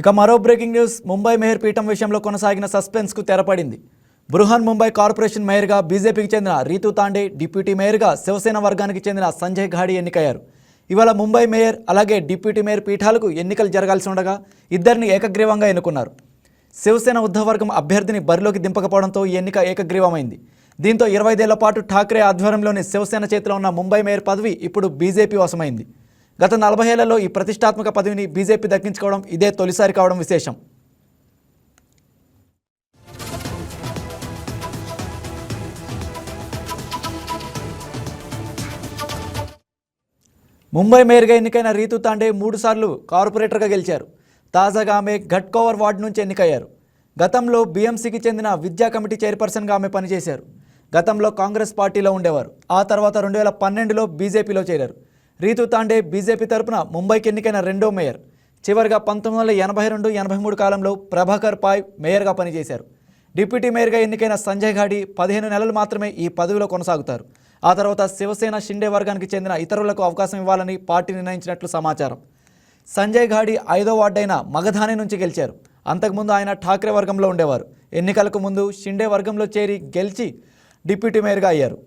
ఇక మరో breaking news Mumbai mayor పీఠం విషయంలో కొనసాగిన సస్పెన్స్కు తెరపడింది. బృహన్ ముంబై కార్పొరేషన్ మేయర్గా బీజేపీకి చెందిన రీతూ తాండే డిప్యూటీ మేయర్గా శివసేన వర్గానికి చెందిన సంజయ్ ఘాడి ఎన్నికయ్యారు. ఇవాళ ముంబై మేయర్ అలాగే డిప్యూటీ మేయర్ పీఠాలకు ఎన్నికలు జరగాల్సి ఉండగా ఇద్దరిని ఏకగ్రీవంగా ఎన్నుకున్నారు. శివసేన ఉద్ధవర్గం అభ్యర్థిని బరిలోకి దింపకపోవడంతో ఈ ఎన్నిక ఏకగ్రీవమైంది. దీంతో ఇరవైదేళ్ళ పాటు ఠాక్రే ఆధ్వర్యంలోని శివసేన చేతిలో ఉన్న ముంబై మేయర్ పదవి ఇప్పుడు బీజేపీ వశమైంది. గత నలభై ఏళ్ళలో ఈ ప్రతిష్టాత్మక పదవిని బీజేపీ దక్కించుకోవడం ఇదే తొలిసారి కావడం విశేషం. ముంబై మేయర్గా ఎన్నికైన రీతు తాండే మూడుసార్లు కార్పొరేటర్గా గెలిచారు. తాజాగా ఆమె ఘట్కోవర్ వార్డు నుంచి ఎన్నికయ్యారు. గతంలో బీఎంసీకి చెందిన విద్యా కమిటీ చైర్పర్సన్గా ఆమె పనిచేశారు. గతంలో కాంగ్రెస్ పార్టీలో ఉండేవారు. ఆ తర్వాత రెండు వేల పన్నెండులో బీజేపీలో చేరారు. రీతు తాండే బీజేపీ తరపున ముంబైకి ఎన్నికైన రెండో మేయర్. చివరిగా పంతొమ్మిది వందల ఎనభై రెండు ఎనభై మూడు కాలంలో ప్రభాకర్ పాయ్ మేయర్గా పనిచేశారు. డిప్యూటీ మేయర్గా ఎన్నికైన సంజయ్ ఘాడి పదిహేను నెలలు మాత్రమే ఈ పదవిలో కొనసాగుతారు. ఆ తర్వాత శివసేన షిండే వర్గానికి చెందిన ఇతరులకు అవకాశం ఇవ్వాలని పార్టీ నిర్ణయించినట్లు సమాచారం. సంజయ్ ఘాడి ఐదో వార్డైన మగధాని నుంచి గెలిచారు. అంతకుముందు ఆయన ఠాక్రే వర్గంలో ఉండేవారు. ఎన్నికలకు ముందు షిండే వర్గంలో చేరి గెలిచి డిప్యూటీ మేయర్గా అయ్యారు.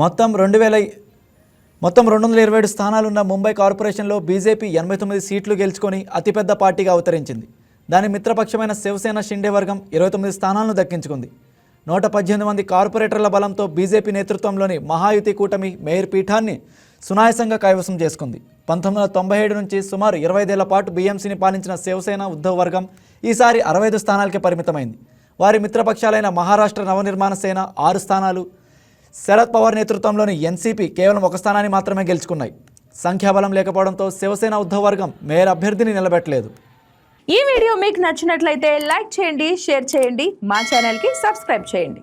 మొత్తం రెండు వేల మొత్తం రెండు వందల ఇరవై ఏడు స్థానాలున్న ముంబై కార్పొరేషన్లో బీజేపీ ఎనభై తొమ్మిది సీట్లు గెలుచుకొని అతిపెద్ద పార్టీగా అవతరించింది. దాని మిత్రపక్షమైన శివసేన షిండే వర్గం ఇరవై తొమ్మిది స్థానాలను దక్కించుకుంది. నూట పద్దెనిమిది మంది కార్పొరేటర్ల బలంతో బీజేపీ నేతృత్వంలోని మహాయుతి కూటమి మేయర్ పీఠాన్ని సునాయసంగా కైవసం చేసుకుంది. పంతొమ్మిది వందల తొంభై ఏడు నుంచి సుమారు ఇరవై ఐదేళ్ళ పాటు బీఎంసీని పాలించిన శివసేన ఉద్ధవ్ వర్గం ఈసారి అరవై ఐదు స్థానాలకే పరిమితమైంది. వారి మిత్రపక్షాలైన మహారాష్ట్ర నవనిర్మాణ సేన ఆరు స్థానాలు శరద్ పవార్ నేతృత్వంలోని ఎన్సీపీ కేవలం ఒక స్థానాన్ని మాత్రమే గెలుచుకున్నాయి. సంఖ్యాబలం లేకపోవడంతో శివసేన ఉద్ధవ్ వర్గం మేయర్ అభ్యర్థిని నిలబెట్టలేదు. ఈ వీడియో మీకు నచ్చినట్లయితే లైక్ చేయండి షేర్ చేయండి మా ఛానల్కి సబ్స్క్రైబ్ చేయండి.